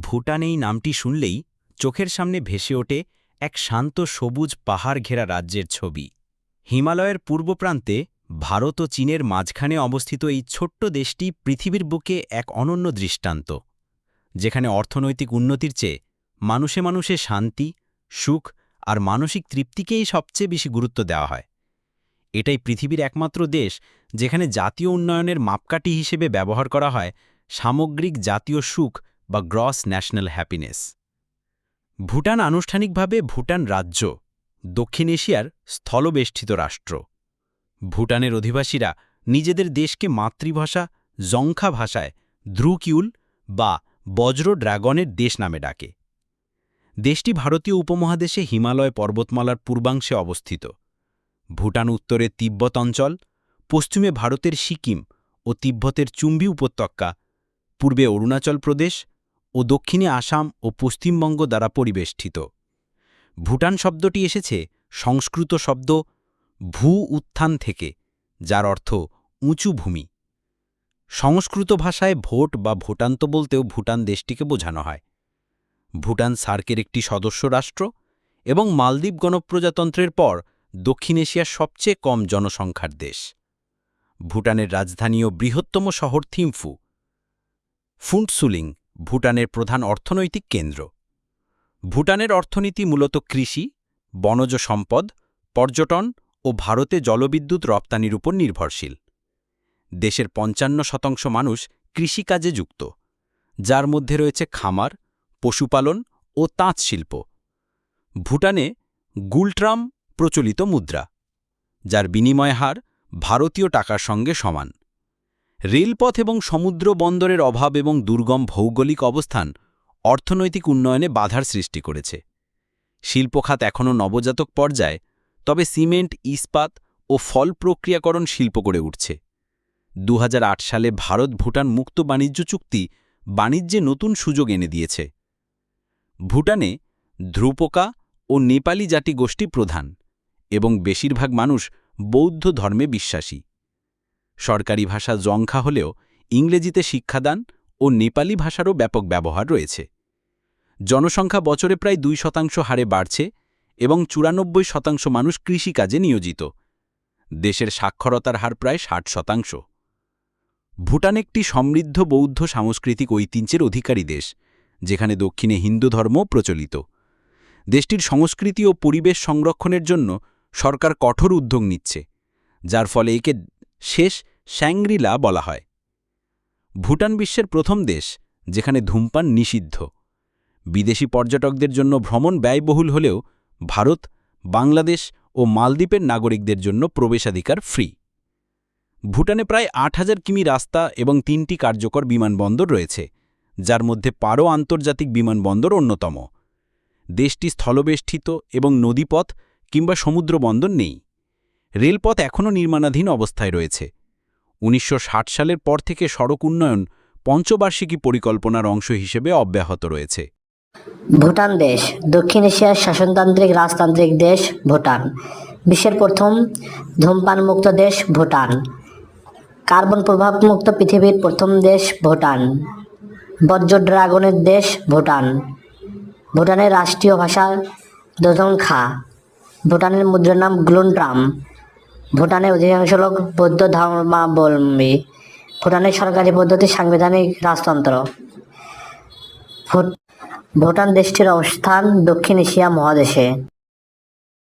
ভুটান এই নামটি শুনলেই চোখের সামনে ভেসে ওঠে এক শান্ত সবুজ পাহাড় ঘেরা রাজ্যের ছবি। হিমালয়ের পূর্ব প্রান্তে ভারত ও চীনের মাঝখানে অবস্থিত এই ছোট্ট দেশটি পৃথিবীর বুকে এক অনন্য দৃষ্টান্ত, যেখানে অর্থনৈতিক উন্নতির চেয়ে মানুষে মানুষে শান্তি, সুখ আর মানসিক তৃপ্তিকেই সবচেয়ে বেশি গুরুত্ব দেওয়া হয়। এটাই পৃথিবীর একমাত্র দেশ যেখানে জাতীয় উন্নয়নের মাপকাঠি হিসেবে ব্যবহার করা হয় সামগ্রিক জাতীয় সুখ বা গ্রস ন্যাশনাল হ্যাপিনেস। ভুটান আনুষ্ঠানিকভাবে ভুটান রাজ্য, দক্ষিণ এশিয়ার স্থলবেষ্টিত রাষ্ট্র। ভুটানের অধিবাসীরা নিজেদের দেশকে মাতৃভাষা, জংখা ভাষায় দ্রুকিউল বা বজ্র ড্রাগনের দেশ নামে ডাকে। দেশটি ভারতীয় উপমহাদেশে হিমালয় পর্বতমালার পূর্বাংশে অবস্থিত। ভুটান উত্তরে তিব্বত অঞ্চল, পশ্চিমে ভারতের সিকিম ও তিব্বতের চুম্বি উপত্যকা, পূর্বে অরুণাচল প্রদেশ ও দক্ষিণে আসাম ও পশ্চিমবঙ্গ দ্বারা পরিবেষ্টিত। ভুটান শব্দটি এসেছে সংস্কৃত শব্দ ভূ উত্থান থেকে, যার অর্থ উঁচু ভূমি। সংস্কৃত ভাষায় ভোট বা ভোটান্ত বলতেও ভুটান দেশটিকে বোঝানো হয়। ভুটান সার্কের একটি সদস্য রাষ্ট্র এবং মালদ্বীপ গণপ্রজাতন্ত্রের পর দক্ষিণ এশিয়ার সবচেয়ে কম জনসংখ্যার দেশ। ভুটানের রাজধানী ও বৃহত্তম শহর থিম্ফু। ফুন্টসুলিং ভুটানের প্রধান অর্থনৈতিক কেন্দ্র। ভুটানের অর্থনীতি মূলত কৃষি, বনজ সম্পদ, পর্যটন ও ভারতে জলবিদ্যুৎ রপ্তানির উপর নির্ভরশীল। দেশের পঞ্চান্ন শতাংশ মানুষ কৃষিকাজে যুক্ত, যার মধ্যে রয়েছে খামার, পশুপালন ও তাঁত শিল্প। ভুটানে গুলট্রাম প্রচলিত মুদ্রা, যার বিনিময় হার ভারতীয় টাকার সঙ্গে সমান। রেলপথ এবং সমুদ্র বন্দরের অভাব এবং দুর্গম ভৌগোলিক অবস্থান অর্থনৈতিক উন্নয়নে বাধার সৃষ্টি করেছে। শিল্পখাত এখনও নবজাতক পর্যায়ে, তবে সিমেন্ট, ইস্পাত ও ফল প্রক্রিয়াকরণ শিল্প গড়ে উঠছে। দু হাজার আট সালে ভারত ভুটান মুক্ত বাণিজ্য চুক্তি বাণিজ্যে নতুন সুযোগ এনে দিয়েছে। ভুটানে ধ্রুপকা ও নেপালি জাতি গোষ্ঠী প্রধান এবং বেশিরভাগ মানুষ বৌদ্ধ ধর্মে বিশ্বাসী। সরকারি ভাষা জংখা হলেও ইংরেজিতে শিক্ষাদান ও নেপালি ভাষারও ব্যাপক ব্যবহার রয়েছে। জনসংখ্যা বছরে প্রায় দুই শতাংশ হারে বাড়ছে এবং চুরানব্বই শতাংশ মানুষ কৃষিকাজে নিয়োজিত। দেশের সাক্ষরতার হার প্রায় ষাট শতাংশ। ভুটান একটি সমৃদ্ধ বৌদ্ধ সাংস্কৃতিক ঐতিহ্যের অধিকারী দেশ, যেখানে দক্ষিণে হিন্দু ধর্ম প্রচলিত। দেশটির সংস্কৃতি ও পরিবেশ সংরক্ষণের জন্য সরকার কঠোর উদ্যোগ নিচ্ছে, যার ফলে একে শেষ শ্যাংরিলা বলা হয়। ভুটান বিশ্বের প্রথম দেশ, যেখানে ধূমপান নিষিদ্ধ। বিদেশি পর্যটকদের জন্য ভ্রমণ ব্যয়বহুল হলেও ভারত, বাংলাদেশ ও মালদ্বীপের নাগরিকদের জন্য প্রবেশাধিকার ফ্রি। ভুটানে প্রায় আট হাজার কিমি রাস্তা এবং তিনটি কার্যকর বিমানবন্দর রয়েছে, যার মধ্যে পারো আন্তর্জাতিক বিমানবন্দর অন্যতম। দেশটি স্থলবেষ্টিত এবং নদীপথ কিংবা সমুদ্রবন্দর নেই। রেলপথ এখনও নির্মাণাধীন অবস্থায় রয়েছে। উনিশশো ষাট সালের পর থেকে সড়ক উন্নয়ন পঞ্চবার্ষিকী পরিকল্পনার অংশ হিসেবে অব্যাহত রয়েছে। ভুটান দেশ, দক্ষিণ এশিয়ার শাসনতান্ত্রিক রাজতান্ত্রিক দেশ ভুটান, বিশ্বের প্রথম ধূমপান মুক্ত দেশ ভুটান, কার্বন প্রভাবমুক্ত পৃথিবীর প্রথম দেশ ভুটান বজ্র ড্রাগনের দেশ ভুটান, ভুটানের রাষ্ট্রীয় ভাষা দোজংখা ভুটানের মুদ্রার নাম গ্লুনট্রাম ভুটানের অধিকাংশ লোক বৌদ্ধ ধর্মাবলম্বী। ভুটানের সরকারি পদ্ধতি সাংবিধানিক রাজতন্ত্র। ভুট- ভুটান দেশটির অবস্থান দক্ষিণ এশিয়া মহাদেশে।